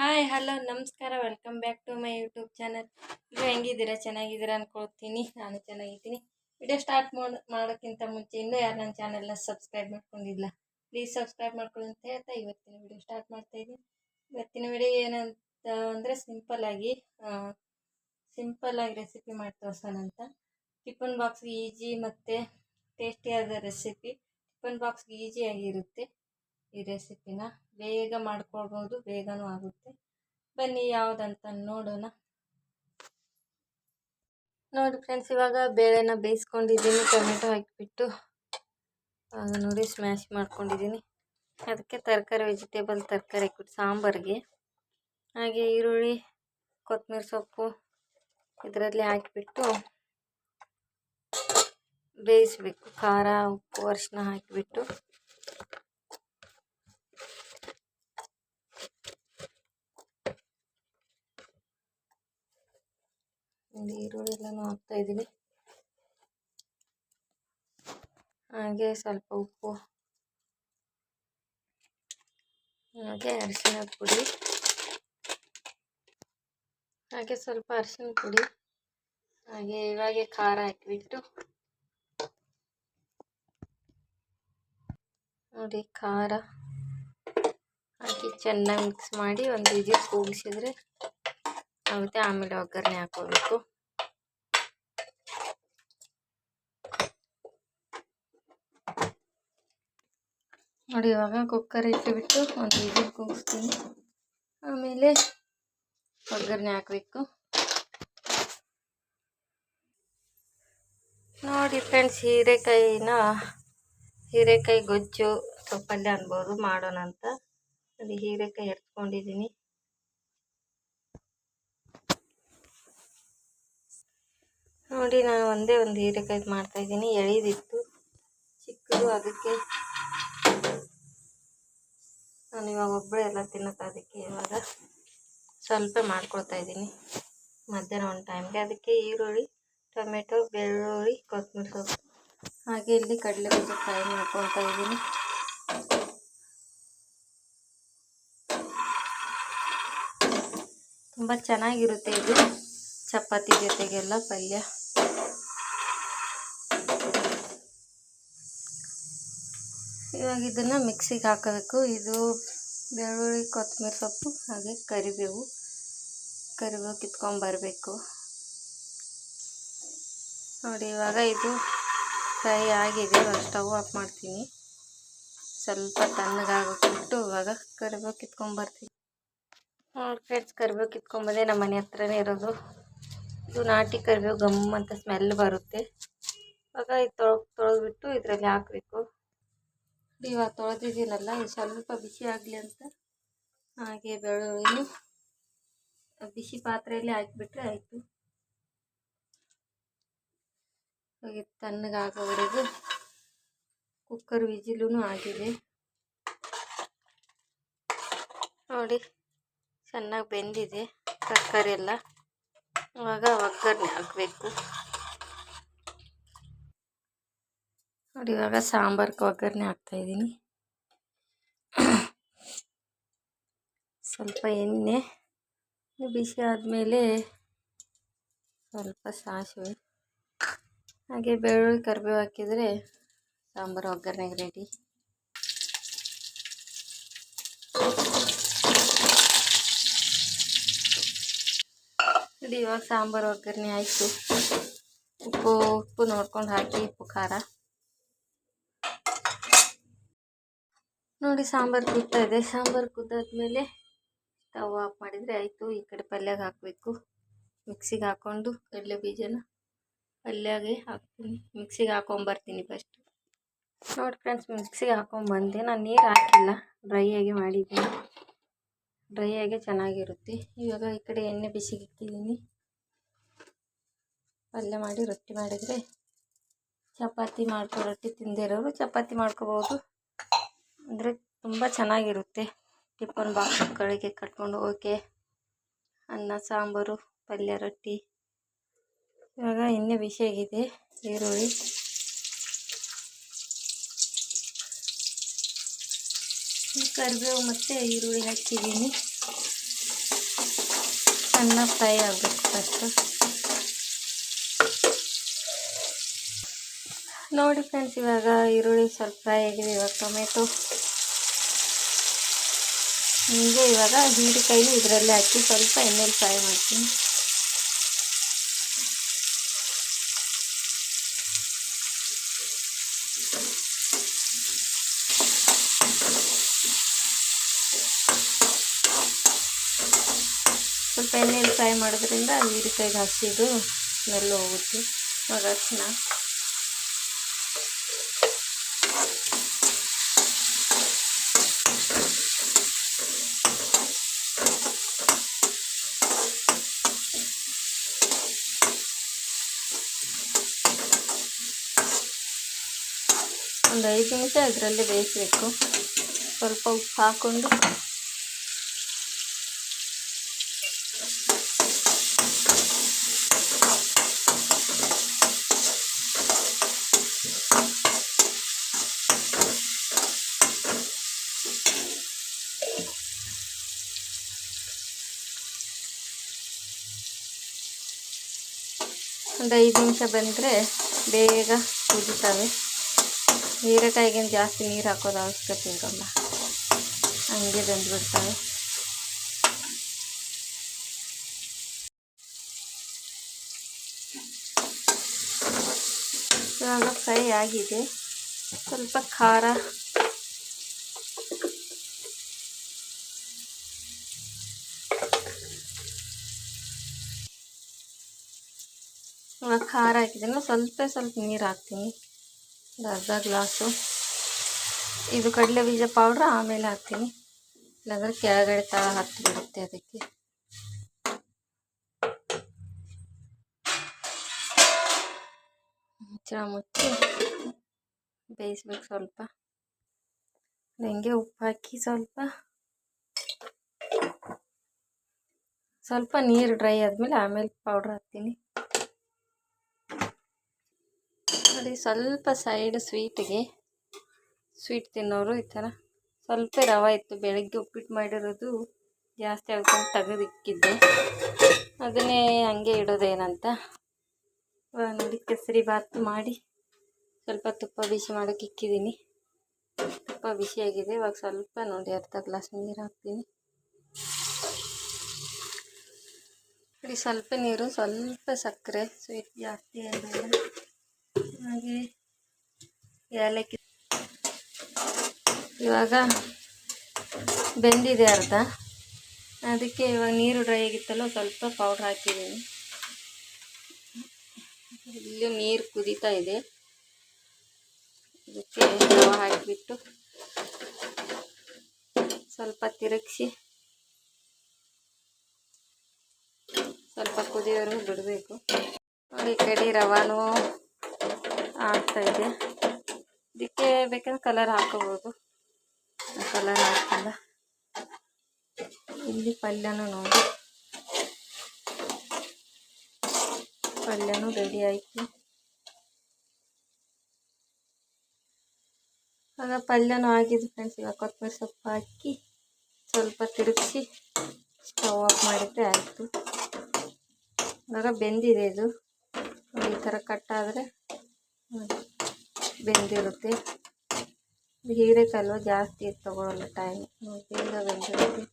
Hi hello ನಮಸ್ಕಾರ. Welcome back to my YouTube channel ಈಗ ಹೆಂಗಿದ್ದೀರಾ? ಚೆನ್ನಾಗಿದ್ದೀರಾ ಅನ್ಕೊಳ್ತೀನಿ. ನಾನು ಚೆನ್ನಾಗಿದ್ದೀನಿ. ವಿಡಿಯೋ ಸ್ಟಾರ್ಟ್ ಮಾಡಿ, ಮಾಡೋಕ್ಕಿಂತ ಮುಂಚೆ ಇನ್ನೂ ಯಾರು ನನ್ನ ಚಾನಲ್ನ ಸಬ್ಸ್ಕ್ರೈಬ್ ಮಾಡ್ಕೊಂಡಿಲ್ಲ ಪ್ಲೀಸ್ ಸಬ್ಸ್ಕ್ರೈಬ್ ಮಾಡ್ಕೊಳ್ಳಿ ಅಂತ ಹೇಳ್ತಾ ಇವತ್ತಿನ ವಿಡಿಯೋ ಸ್ಟಾರ್ಟ್ ಮಾಡ್ತಾ ಇದ್ದೀನಿ. ಇವತ್ತಿನ ವಿಡಿಯೋ ಏನಂತ ಅಂದರೆ ಸಿಂಪಲ್ಲಾಗಿ ಸಿಂಪಲ್ಲಾಗಿ ರೆಸಿಪಿ ಮಾಡಿ ತೋರ್ಸೋಣ ಅಂತ. ಟಿಫನ್ ಬಾಕ್ಸ್ಗೆ ಈಜಿ ಮತ್ತು ಟೇಸ್ಟಿಯಾದ ರೆಸಿಪಿ ಟಿಫನ್ ಬಾಕ್ಸ್ಗೆ ಈಸಿಯಾಗಿರುತ್ತೆ ಈ ರೆಸಿಪಿನ ಬೇಗ ಮಾಡ್ಕೊಳ್ಬೋದು, ಬೇಗನೂ ಆಗುತ್ತೆ. ಬನ್ನಿ ಯಾವುದಂತ ನೋಡೋಣ. ನೋಡಿ ಫ್ರೆಂಡ್ಸ್, ಇವಾಗ ಬೇಳೆನ ಬೇಯಿಸ್ಕೊಂಡಿದ್ದೀನಿ, ಟೊಮೆಟೊ ಹಾಕಿಬಿಟ್ಟು ನೋಡಿ ಸ್ಮ್ಯಾಶ್ ಮಾಡ್ಕೊಂಡಿದ್ದೀನಿ. ಅದಕ್ಕೆ ತರಕಾರಿ ವೆಜಿಟೇಬಲ್ ತರಕಾರಿ ಹಾಕ್ಬಿಟ್ಟು ಸಾಂಬಾರಿಗೆ. ಹಾಗೆ ಈರುಳ್ಳಿ, ಕೊತ್ತಂಬರಿ ಸೊಪ್ಪು ಇದರಲ್ಲಿ ಹಾಕಿಬಿಟ್ಟು ಬೇಯಿಸ್ಬೇಕು. ಖಾರ, ಉಪ್ಪು ಅರಿಶಿನ ಹಾಕಿಬಿಟ್ಟು ಒಂದು ಈರುಳ್ಳಿ ಎಲ್ಲನೂ ಹಾಕ್ತಾ ಇದ್ದೀನಿ ಹಾಗೆ ಸ್ವಲ್ಪ ಉಪ್ಪು, ಹಾಗೆ ಅರಿಶಿನ ಪುಡಿ, ಹಾಗೆ ಸ್ವಲ್ಪ ಅರಿಶಿನ ಪುಡಿ, ಹಾಗೆ ಇವಾಗೆ ಖಾರ ಹಾಕಿಬಿಟ್ಟು ನೋಡಿ ಖಾರ ಹಾಕಿ ಚೆನ್ನಾಗಿ ಮಿಕ್ಸ್ ಮಾಡಿ ಒಂದು ವಿಜಿಲ್ ಕೂಗಿಸಿದ್ರೆ ಆಗುತ್ತೆ, ಆಮೇಲೆ ಒಗ್ಗರಣೆ ಹಾಕೋಬೇಕು. ನೋಡಿ, ಇವಾಗ ಕುಕ್ಕರ್ ಇಟ್ಟುಬಿಟ್ಟು ಒಂದು ಇದು ಕೂಗಿಸ್ತೀನಿ. ಆಮೇಲೆ ಒಗ್ಗರಣೆ ಹಾಕಬೇಕು. ನೋಡಿ ಫ್ರೆಂಡ್ಸ್ ಹೀರೆಕಾಯಿನ, ಹೀರೆಕಾಯಿ ಗೊಜ್ಜು ಪಲ್ಯ ಅನ್ಬೋದು ಮಾಡೋಣ ಅಂತ. ನೋಡಿ, ಹೀರೆಕಾಯಿ ಎತ್ಕೊಂಡಿದ್ದೀನಿ ನೋಡಿ, ನಾನು ಒಂದೇ ಒಂದು ಮಾಡ್ತಾ ಇದ್ದೀನಿ. ಎಳಿದಿತ್ತು. ಚಿಕ್ಕದು, ಅದಕ್ಕೆ ನಾನು ಇವಾಗ ಒಬ್ಬಳೆ ಎಲ್ಲ ತಿನ್ನತ್ತೆ ಅದಕ್ಕೆ ಇವಾಗ ಸ್ವಲ್ಪ ಮಾಡ್ಕೊಳ್ತಾ ಇದ್ದೀನಿ. ಮಧ್ಯಾಹ್ನ ಒಂದು ಟೈಮ್ಗೆ ಅದಕ್ಕೆ ಈರುಳ್ಳಿ, ಟೊಮೆಟೊ, ಬೆಳ್ಳುಳ್ಳಿ, ಕೊತ್ತಂಬರಿ ಸೊಪ್ಪು. ಹಾಗೆ ಇಲ್ಲಿ ಕಡಲೆ ಬೀಜ ಫ್ರೈ ಮಾಡ್ಕೊಳ್ತಾ ಇದ್ದೀನಿ. ತುಂಬ ಚೆನ್ನಾಗಿರುತ್ತೆ ಇದು. ಚಪಾತಿ ಜೊತೆಗೆಲ್ಲ ಪಲ್ಯ. ಇವಾಗ ಇದನ್ನು ಮಿಕ್ಸಿಗೆ ಹಾಕಬೇಕು. ಇದು ಬೆಳ್ಳುಳ್ಳಿ, ಕೊತ್ತಂಬರಿ ಸೊಪ್ಪು, ಹಾಗೆ ಕರಿಬೇವು. ಕರಿಬೇವು ಕಿತ್ಕೊಂಬರಬೇಕು ನೋಡಿ, ಇವಾಗ ಇದು ಫ್ರೈ ಆಗಿದೆ. ಸ್ಟವ್ ಆಫ್ ಮಾಡ್ತೀನಿ. ಸ್ವಲ್ಪ ತಣ್ಣಗಾಗಿಬಿಟ್ಟು ಇವಾಗ ಕರಿಬೇವು ಕಿತ್ಕೊಂಬರ್ತೀನಿ ನೋಡಿ ಫ್ರೆಂಡ್ಸ್, ಕರಿಬೇವು ಕಿತ್ಕೊಂಬಂದೆ ನಮ್ಮ ಮನೆ ಹತ್ರನೇ ಇರೋದು. ಇದು ನಾಟಿ ಕರಿಬೇವು ಗಮ್ ಅಂತ ಸ್ಮೆಲ್ ಬರುತ್ತೆ. ಇವಾಗ ಇದು ತೊಳ್, ತೊಳೆದ್ಬಿಟ್ಟು ಇದರಲ್ಲಿ ಹಾಕಬೇಕು. ಇವಾಗ ತೊಳೆದಿದ್ದೀನಲ್ಲ ಇದು ಸ್ವಲ್ಪ ಬಿಸಿ ಆಗಲಿ ಅಂತ. ಹಾಗೆ ಬೆಳ್ಳುಳ್ಳಿ ಬಿಸಿ ಪಾತ್ರೆಯಲ್ಲಿ ಹಾಕಿಬಿಟ್ರೆ ಆಯಿತು. ಹಾಗೆ ತಣ್ಣಗಾಗೋವರೆಗೂ ಕುಕ್ಕರ್ ವಿಜಿಲೂ ಆಗಿದೆ. ನೋಡಿ, ಚೆನ್ನಾಗಿ ಬೆಂದಿದೆ ತರಕಾರಿ ಎಲ್ಲ. ಇವಾಗ ಒಗ್ಗರಣೆ ಹಾಕಬೇಕು ನೋಡಿ ಇವಾಗ ಸಾಂಬಾರ್ಗೆ ಒಗ್ಗರಣೆ ಹಾಕ್ತಾಯಿದ್ದೀನಿ ಸ್ವಲ್ಪ ಎಣ್ಣೆ, ಬಿಸಿ ಆದಮೇಲೆ ಸ್ವಲ್ಪ ಸಾಸಿವೆ. ಹಾಗೆ ಬೆಳ್ಳುಳ್ಳಿ ಕರಿಬೇವು ಹಾಕಿದರೆ ಸಾಂಬಾರು ಒಗ್ಗರಣೆಗೆ ರೆಡಿ ನೋಡಿ ಇವಾಗ ಸಾಂಬಾರು ಒಗ್ಗರಣೆ ಆಯಿತು. ಉಪ್ಪು ಉಪ್ಪು ನೋಡ್ಕೊಂಡು ಹಾಕಿ, ಉಪ್ಪು ಖಾರ. ನೋಡಿ ಸಾಂಬಾರು ಕುದ್ತಾ ಇದೆ. ಸಾಂಬಾರು ಕುದ್ದಾದ್ಮೇಲೆ ಸ್ಟವ್ ಆಫ್ ಮಾಡಿದರೆ ಆಯಿತು. ಈ ಕಡೆ ಪಲ್ಯಗೆ ಹಾಕಬೇಕು. ಮಿಕ್ಸಿಗೆ ಹಾಕ್ಕೊಂಡು ಕಡಲೆ ಬೀಜನ ಪಲ್ಯಗೆ ಹಾಕ್ತೀನಿ. ಮಿಕ್ಸಿಗೆ ಹಾಕೊಂಬರ್ತೀನಿ ಫಸ್ಟು ನೋಡಿ ಫ್ರೆಂಡ್ಸ್ ಮಿಕ್ಸಿಗೆ ಹಾಕೊಂಬಂದೆ. ನಾನು ನೀರು ಹಾಕಿಲ್ಲ. ಡ್ರೈಯಾಗಿ ಮಾಡಿದ್ದೀನಿ. ಡ್ರೈಯಾಗೆ ಚೆನ್ನಾಗಿರುತ್ತೆ. ಇವಾಗ ಈ ಕಡೆ ಎಣ್ಣೆ ಬಿಸಿಗಿಟ್ಟಿದ್ದೀನಿ. ಪಲ್ಯ ಮಾಡಿ ರೊಟ್ಟಿ ಮಾಡಿದರೆ ಚಪಾತಿ ಮಾಡ್ಕೊ ರೊಟ್ಟಿ ತಿಂದಿರೋರು ಚಪಾತಿ ಮಾಡ್ಕೋಬೋದು. ಅಂದರೆ ತುಂಬ ಚೆನ್ನಾಗಿರುತ್ತೆ. ಟಿಫನ್ ಬಾಕ್ಸ್ಗಳಿಗೆ ಕಟ್ಕೊಂಡು ಹೋಗೋಕ್ಕೆ ಅನ್ನ, ಸಾಂಬಾರು, ಪಲ್ಯ, ರೊಟ್ಟಿ. ಇವಾಗ ಎಣ್ಣೆ ಬಿಸಿಯಾಗಿದೆ ಈರುಳ್ಳಿ. ಕರಿಬೇವು ಮತ್ತು ಈರುಳ್ಳಿ ಹಾಕಿದ್ದೀನಿ. ಅನ್ನ ಫ್ರೈ ಆಗಬೇಕು ಫಸ್ಟು ನೋಡಿ ಫ್ರೆಂಡ್ಸ್ ಇವಾಗ ಈರುಳ್ಳಿ ಸ್ವಲ್ಪ ಫ್ರೈ ಆಗಿದೆ. ಇವಾಗ ಟೊಮೆಟೊ. ಹೀಗೆ ಇವಾಗ ಹೀರೆಕಾಯಿನ ಇದರಲ್ಲೇ ಹಾಕಿ ಸ್ವಲ್ಪ ಎಣ್ಣೆಲಿ ಫ್ರೈ ಮಾಡ್ತೀನಿ. ಸ್ವಲ್ಪ ಎಣ್ಣೆಯಲ್ಲಿ ಫ್ರೈ ಮಾಡೋದ್ರಿಂದ ಹೀರೆಕಾಯಿಗೆ ಹಸಿದು ಸ್ಮೆಲ್ ಹೋಗುತ್ತೆ. ಇವಾಗ ಅರಿಶಿನ ಒಂದು ಐದು ನಿಮಿಷ ಅದರಲ್ಲೇ ಬೇಯಿಸಬೇಕು. ಸ್ವಲ್ಪ ಉಪ್ಪು ಹಾಕ್ಕೊಂಡು. ಒಂದು ಐದು ನಿಮಿಷ ಬಂದರೆ ಬೇಗ ಕುದೀತವೆ. ಹೀರೆಕಾಯಿಗೇನು ಜಾಸ್ತಿ ನೀರು ಹಾಕೋದು ಅವಶ್ಯಕತೆ ಇರೋಲ್ಲ. ಹಂಗೆ ಬೆಂದ್ಬಿಡ್ತವೆ ಇವಾಗ ಫ್ರೈ ಆಗಿದೆ. ಸ್ವಲ್ಪ ಖಾರ. ಇವಾಗ ಖಾರ ಹಾಕಿದ್ದೀನಿ. ಸ್ವಲ್ಪ ಸ್ವಲ್ಪ ನೀರು ಹಾಕ್ತೀನಿ. ಒಂದು ಅರ್ಧ ಗ್ಲಾಸು. ಇದು ಕಡಲೆ ಬೀಜ ಪೌಡ್ರ್ ಆಮೇಲೆ ಹಾಕ್ತೀನಿ. ಇಲ್ಲಾಂದರೆ ಕೆಳಗಡೆ ತಳ ಹತ್ತಿ ಬಿಡುತ್ತೆ ಅದಕ್ಕೆ. ಮುಚ್ಚಳ ಮುಚ್ಚಿ ಬೇಯಿಸ್ಬೇಕು ಸ್ವಲ್ಪ. ಹಿಂಗೆ ಉಪ್ಪು ಹಾಕಿ ಸ್ವಲ್ಪ. ಸ್ವಲ್ಪ ನೀರು ಡ್ರೈ ಆದಮೇಲೆ ಆಮೇಲೆ ಪೌಡ್ರ್ ಹಾಕ್ತೀನಿ. ನೋಡಿ ಸ್ವಲ್ಪ ಸೈಡ್ ಸ್ವೀಟಿಗೆ ಸ್ವೀಟ್ ತಿನ್ನೋರು ಈ ಥರ ಸ್ವಲ್ಪ ರವೆ ಇತ್ತು, ಬೆಳಗ್ಗೆ ಉಪ್ಪಿಟ್ಟು ಮಾಡಿರೋದು ಜಾಸ್ತಿ ಆಗ್ಕೊಂಡು ತೆಗೆದಿಕ್ಕಿದ್ದೆ ಅದನ್ನೇ ಹಂಗೆ ಇಡೋದೇನಂತ. ನೋಡಿ, ಕೇಸರಿ ಬಾತ್ ಮಾಡಿ ಸ್ವಲ್ಪ ತುಪ್ಪ ಬಿಸಿ ಮಾಡೋಕೆ ಇಕ್ಕಿದ್ದೀನಿ. ತುಪ್ಪ ಬಿಸಿಯಾಗಿದೆ ಇವಾಗ ಸ್ವಲ್ಪ ನೋಡಿ, ಅರ್ಧ ಗ್ಲಾಸ್ ನೀರು ಹಾಕ್ತೀನಿ. ನೋಡಿ, ಸ್ವಲ್ಪ ನೀರು, ಸ್ವಲ್ಪ ಸಕ್ಕರೆ ಸ್ವೀಟ್ ಜಾಸ್ತಿ ಏನಿಲ್ಲ ಹಾಗೆ ಏಲಕ್ಕಿ. ಇವಾಗ ಬೆಂದಿದೆ ಅರ್ಧ. ಅದಕ್ಕೆ ಇವಾಗ ನೀರು ಡ್ರೈ ಆಗಿತ್ತಲ್ಲ, ಸ್ವಲ್ಪ ಪೌಡ್ರ್ ಹಾಕಿದ್ದೀನಿ. ಇಲ್ಲಿ ನೀರು ಕುದೀತಾ ಇದೆ. ಅದಕ್ಕೆ ಹಾಕಿಬಿಟ್ಟು ಸ್ವಲ್ಪ ತಿರುಗಿಸಿ, ಸ್ವಲ್ಪ ಕುದಿಯೋರು ಬಿಡಬೇಕು. ಈ ಕಡೆ ರವಾನು ಇದೆ. ಇದಕ್ಕೆ ಬೇಕಾದ್ರೆ ಕಲರ್ ಹಾಕೋಬೋದು. ಕಲರ್ ಹಾಕಿಲ್ಲ ಇಲ್ಲಿ ಪಲ್ಯನೂ ನೋಡಿ. ಪಲ್ಯನೂ ರೆಡಿ ಆಯಿತು. ಆಗ ಪಲ್ಯನೂ ಆಗಿದೆ ಫ್ರೆಂಡ್ಸ್ ಇವಾಗ ಕೊತ್ತಂಬರಿ ಸೊಪ್ಪು ಹಾಕಿ ಸ್ವಲ್ಪ ತಿರುಗಿಸಿ ಸ್ಟವ್ ಆಫ್ ಮಾಡಿದರೆ ಆಯಿತು. ಆಗ ಬೆಂದಿದೆ ಇದು. ಈ ಥರ ಕಟ್ಟಾದರೆ ಬೆಂದಿರುತ್ತೆ. ಇದು ಹೀರೆಕಾಯಿ ಜಾಸ್ತಿ ತಗೊಳ್ಳೋಲ್ಲ ಟೈಮ್ ಬೇಗ ಬೆಂದಿರುತ್ತೆ.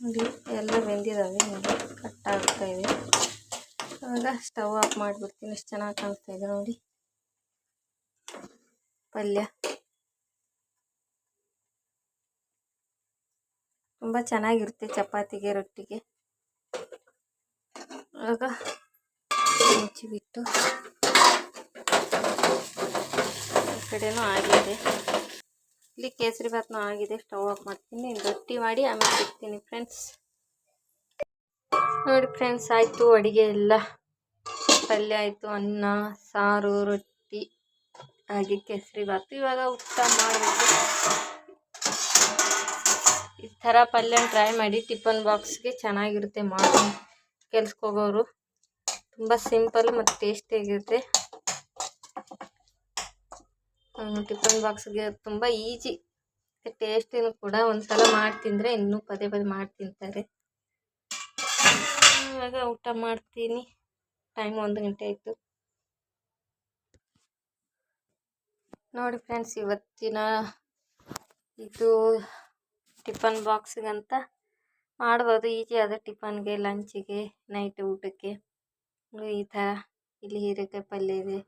ನೋಡಿ, ಎಲ್ಲ ಬೆಂದಿದ್ದಾವೆ ನೋಡಿ, ಕಟ್ ಆಗ್ತಾ ಇದೆ ಸ್ಟವ್ ಆಫ್ ಮಾಡಿಬಿಡ್ತೀನಿ, ಎಷ್ಟು ಚೆನ್ನಾಗಿ ಕಾಣಿಸ್ತಾ ಇದೆ ನೋಡಿ. ಪಲ್ಯ. ತುಂಬ ಚೆನ್ನಾಗಿರುತ್ತೆ, ಚಪಾತಿಗೆ, ರೊಟ್ಟಿಗೆ. ಆಗ ಮುಚ್ಚಿಬಿಟ್ಟು ಈ ಕಡೆನೂ ಆಗಿದೆ. ಇಲ್ಲಿ ಕೇಸರಿ ಭಾತ್ನೂ ಆಗಿದೆ. ಸ್ಟವ್ ಆಫ್ ಮಾಡ್ತೀನಿ. ರೊಟ್ಟಿ ಮಾಡಿ ಆಮೇಲೆ ಬಿಡ್ತೀನಿ ಫ್ರೆಂಡ್ಸ್. ನೋಡಿ ಫ್ರೆಂಡ್ಸ್, ಆಯಿತು ಅಡುಗೆ ಎಲ್ಲ. ಪಲ್ಯ ಆಯಿತು, ಅನ್ನ, ಸಾರು, ರೊಟ್ಟಿ, ಹಾಗೆ ಕೇಸರಿ ಭಾತು. ಇವಾಗ ಊಟ ಮಾಡಬೇಕು. ಈ ಥರ ಪಲ್ಯ ಟ್ರೈ ಮಾಡಿ ಟಿಫನ್ ಬಾಕ್ಸ್ಗೆ ಚೆನ್ನಾಗಿರುತ್ತೆ. ಮಾಡಿ ಕೆಲ್ಸಕ್ಕೆ ಹೋಗೋರು ತುಂಬ ಸಿಂಪಲ್ ಮತ್ತು ಟೇಸ್ಟಿಯಾಗಿರುತ್ತೆ ಟಿಫನ್ ಬಾಕ್ಸ್ಗೆ ತುಂಬ ಈಜಿ ಟೇಸ್ಟಿನೂ ಕೂಡ ಒಂದ್ಸಲ ಮಾಡಿ ತಿಂದರೆ ಇನ್ನೂ ಪದೇ ಪದೇ ಮಾಡಿ ತಿಂತಾರೆ. ಇವಾಗ ಊಟ ಮಾಡ್ತೀನಿ. ಟೈಮ್ ಒಂದು ಗಂಟೆ ಆಯಿತು. ನೋಡಿ ಫ್ರೆಂಡ್ಸ್, ಇವತ್ತಿನ ಇದು ಟಿಫನ್ ಬಾಕ್ಸ್ಗಂತ ಮಾಡ್ಬೋದು ಈಜಿ ಆದ ಟಿಫನ್ಗೆ, ಲಂಚಿಗೆ, ನೈಟ್ ಊಟಕ್ಕೆ. ಈ ಥರ. ಇಲ್ಲಿ ಹೀರೆಕಾಯಿ ಪಲ್ಯ ಇದೆ.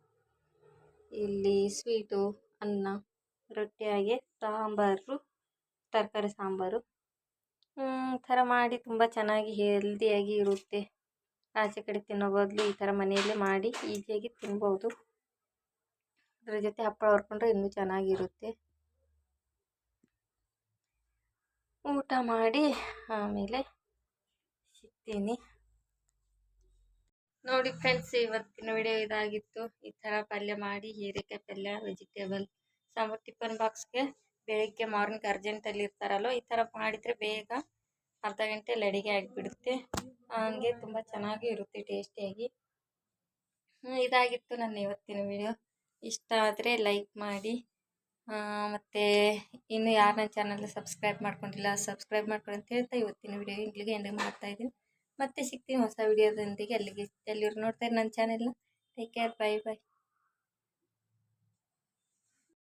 ಇಲ್ಲಿ ಸ್ವೀಟು, ಅನ್ನ, ರೊಟ್ಟಿ ಹಾಗೆ ಸಾಂಬಾರು, ತರಕಾರಿ ಸಾಂಬಾರು. ಥರ ಮಾಡಿ ತುಂಬ ಚೆನ್ನಾಗಿ ಹೆಲ್ದಿಯಾಗಿ ಇರುತ್ತೆ. ಆಚೆ ಕಡೆ ತಿನ್ನೋ ಬದಲು ಈ ಥರ ಮನೆಯಲ್ಲೇ ಮಾಡಿ ಈಸಿಯಾಗಿ ತಿನ್ಬೋದು. ಅದ್ರ ಜೊತೆ ಹಪ್ಪಳ ಹುರ್ಕೊಂಡ್ರೆ ಇನ್ನೂ ಚೆನ್ನಾಗಿರುತ್ತೆ. ಊಟ ಮಾಡಿ ಆಮೇಲೆ ಸಿಗ್ತೀನಿ. ನೋಡಿ ಫ್ರೆಂಡ್ಸ್ ಇವತ್ತಿನ ವಿಡಿಯೋ ಇದಾಗಿತ್ತು. ಈ ಥರ ಪಲ್ಯ ಮಾಡಿ ಹೀರೆಕಾಯಿ ಪಲ್ಯ ವೆಜಿಟೇಬಲ್ ಸಾಂಬಾರು ಟಿಫನ್ ಬಾಕ್ಸ್ಗೆ ಬೆಳಿಗ್ಗೆ ಮಾರ್ನಿಂಗ್ ಅರ್ಜೆಂಟಲ್ಲಿ ಇರ್ತಾರಲ್ಲೋ ಈ ಥರ ಮಾಡಿದರೆ ಬೇಗ ಅರ್ಧ ಗಂಟೆ ಅಡುಗೆ ಆಗಿಬಿಡುತ್ತೆ. ಹಂಗೆ ತುಂಬ ಚೆನ್ನಾಗಿ ಇರುತ್ತೆ ಟೇಸ್ಟಿಯಾಗಿ ಇದಾಗಿತ್ತು ನನ್ನ ಇವತ್ತಿನ ವಿಡಿಯೋ ಇಷ್ಟ ಆದರೆ ಲೈಕ್ ಮಾಡಿ. ಮತ್ತು ಇನ್ನು ಯಾರು ನನ್ನ ಚಾನಲ್ ಸಬ್ಸ್ಕ್ರೈಬ್ ಮಾಡ್ಕೊಂಡಿಲ್ಲ ಸಬ್ಸ್ಕ್ರೈಬ್ ಮಾಡ್ಕೊಂಡು ಅಂತ ಹೇಳ್ತಾ ಇವತ್ತಿನ ವಿಡಿಯೋ ಇಲ್ಲಿಗೆ ಎಂಡ್ ಮಾಡ್ತಾಯಿದ್ದೀನಿ ಮತ್ತೆ ಸಿಗ್ತೀನಿ ಹೊಸ ವೀಡಿಯೋದೊಂದಿಗೆ ಅಲ್ಲಿಗೆ ಎಲ್ಲಿರು ನೋಡ್ತಾರೆ ನನ್ನ ಚಾನೆಲ್ನ ಟೇಕ್ ಕೇರ್ ಬೈ ಬೈ